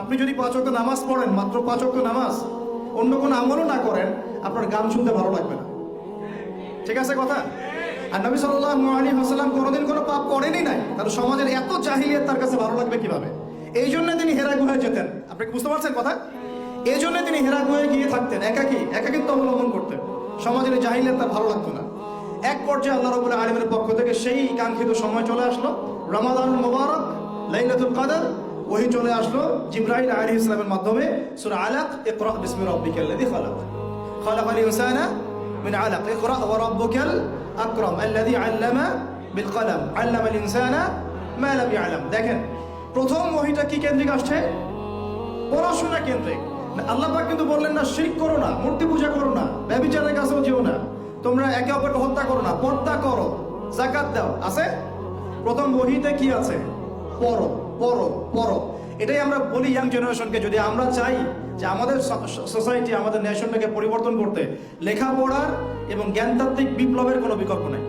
আপনি যদি পাঁচ ওয়াক্ত নামাজ পড়েন, মাত্র পাঁচ ওয়াক্ত নামাজ, অন্য কোনো আমলও না করেন, আপনার গান শুনতে ভালো লাগবে না। ঠিক আছে কথা? আর নবী সাল্লাল্লাহু আলাইহি ওয়াসাল্লাম কোনোদিন কোনো পাপ করেনই নাই। তার সমাজের এত জাহিলিয়াত তার কাছে ভালো লাগবে কীভাবে? এই জন্য তিনি হেরা গুহায় যেতেন। আপনি বুঝতে পারছেন কথা? এই জন্য তিনি হেরা গুহায় গিয়ে থাকতেন, একাকি, একাকিত্ব অবলম্বন করতেন। সমাজের জাহিলিয়াত তার ভালো লাগতো না। এক পর্যায়ে আল্লাহ রাব্বুল আলামিনের পক্ষ থেকে সেই কাঙ্ক্ষিত সময় চলে আসলো। রমাদানুল মুবারক, লাইলাতুল কদর ওহি চলে আসলো জিব্রাইল আলাইহিস সালামের মাধ্যমে সূরা আলাক ইকরা বিসমি রাব্বিকাল্লাযী খালাক খালাকাল ইনসানা من علق اقرأ وربك الأكرم الذي علم بالقلم علم الإنسان ما لم يعلم দেখেন প্রথম ওহিটা কি কেন্দ্রিক আসছে পড়াশোনা কেন্দ্রিক আল্লাহ পাক কিন্তু বললেন না শিরক করো না মূর্তি পূজা করো না ব্যভিচারের কাছেও যেও না তোমরা একে অপরকে হত্যা করো না পর্দা করো জাকাত দাও আছে প্রথম বহিতে কি আছে পড়ো পড়ো পড়ো এটাই আমরা বলি ইয়াং জেনারেশনকে যদি আমরা চাই যে আমাদের সোসাইটি আমাদের নেশনটাকে পরিবর্তন করতে, লেখাপড়ার এবং জ্ঞানতাত্ত্বিক বিপ্লবের কোনো বিকল্প নাই।